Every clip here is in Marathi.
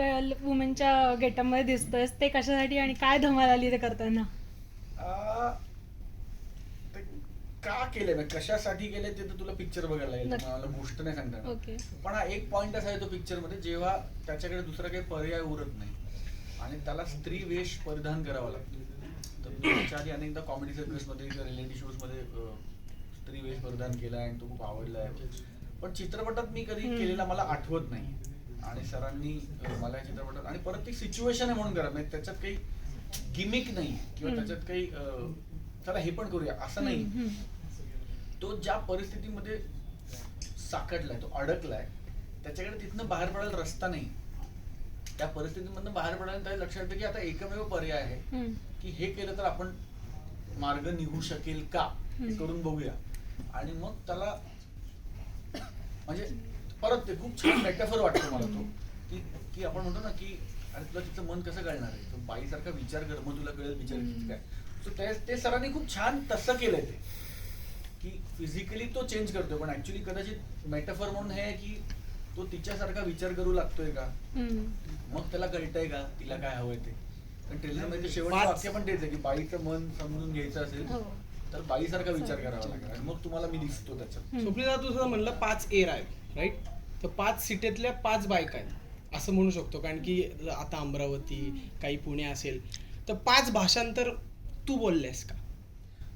वुमेनच्या गेटअपमध्ये दिसतोयस ते कशासाठी आणि काय धमाल आली ते करताना? आ, ते का केले म्हणजे कशासाठी केले ते तर तुला पिक्चर बघायला नक्की. मला गोष्ट नाही सांगता येणार. ओके. पण हा एक पॉइंट असा आहे तो पिक्चरमध्ये जेव्हा त्याच्याकडे दुसरा काही पर्याय उरत नाही आणि त्याला स्त्री वेश परिधान करावा लागतो. तर मी त्याच्या आधी अनेकदा कॉमेडी सर्कसमध्ये किंवा रिलेटिव्ह शोजमध्ये अं, स्त्री वेश परिधान केला आणि तो खूप आवडला आहे पण चित्रपटात मी कधी. केलेला मला आठवत नाही. आणि सरांनी मला या चित्रपटात आणि परत ती सिच्युएशन आहे म्हणून करा म्हणजे त्याच्यात काही गिमिक नाही किंवा. त्याच्यात काही चला हे पण करूया असं नाही. तो ज्या परिस्थितीमध्ये साकडलाय तो अडकलाय त्याच्याकडे तिथनं बाहेर पडायला रस्ता नाही त्या परिस्थितीमधनं बाहेर पडायला त्याला लक्षात येतं की आता एकमेव पर्याय आहे. की हे केलं तर आपण मार्ग निघू शकेल का हे. करून बघूया आणि मग त्याला म्हणजे परत ते खूप छान मेटाफर वाटतो मला तो. की की आपण म्हणतो ना की अरे तुला तिचं मन कसं कळणार आहे? तो बाईसारखा विचार कर मग तुला कळेल विचार किती काय. सो ते ते सरांनी खूप छान तसं केलंय ते. की फिजिकली तो चेंज करतोय पण ऍक्च्युली कदाचित मेटाफर म्हणून हे आहे की तो तिच्यासारखा विचार करू लागतोय का. मग त्याला कळतंय का? तिला काय हवंय ते? पण ट्रेलरमध्ये शेवटचं पाच- वाक्य पण तेच आहे की बाईचं मन समजून घ्यायचं असेल हो. तर बाईसारखा विचार करावा लागेल. आणि मग तुम्हाला मी दिसतो त्याच्यात. स्वप्नीला तू सुद्धा म्हणलं पाच एअर आहेत राईट तर पाच सिटीतल्या पाच बायका आहेत असं म्हणू शकतो कारण की आता अमरावती काही पुणे असेल तर पाच भाषांतर तू बोललेस का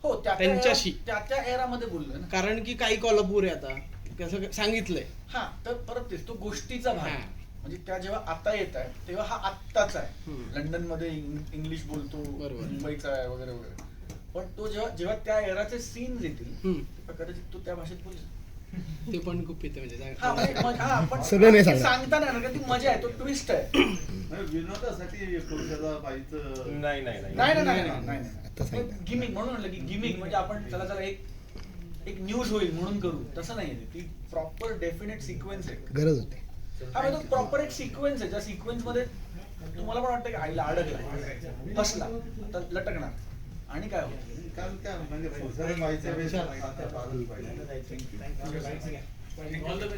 हो त्या त्या त्यांच्याशी. त्या त्या एरामध्ये बोललोय ना कारण की काही कोल्हापूर आहे आता कसं सांगितलंय हा तर परत तेच तो गोष्टीचा भाग हा. म्हणजे त्या जेव्हा आता येत आहे तेव्हा हा आत्ताच आहे हम्म. लंडनमध्ये इंग्लिश बोलतो बरोबर. मुंबईचा आहे वगैरे वगैरे पण तो जेव्हा जेव्हा त्या एराचे सीन येतील हम्म. तेव्हा कदाचित तो त्या भाषेत बोलेल ते पण खूप येते म्हणजे हा म्हणजे सांग- मग- हा, पण सगळं नाही ते सांगणार. सांगता नाही येणार, कारण ती मजा आहे तो ट्विस्ट आहे. म्हणजे विनोदासाठी पुरुषाचा बाईचं नाही नाही नाही. नाही नाही नाही नाही, नाही. आता सांगितलं. गिमिक म्हणून म्हटलं की गिमिक म्हणजे आपण चला चला एक एक न्यूज होईल म्हणून करू. तसं नाही ती प्रॉपर डेफिनेट सिक्वेन्स आहे. गरज होती. हा म्हणजे प्रॉपर एक सिक्वेन्स आहे. ज्या सिक्वेन्समध्ये तुम्हाला पण वाटतं की आईला अडकला. फसला लटकणार. आणि काय होतं? कारण काय? म्हणजे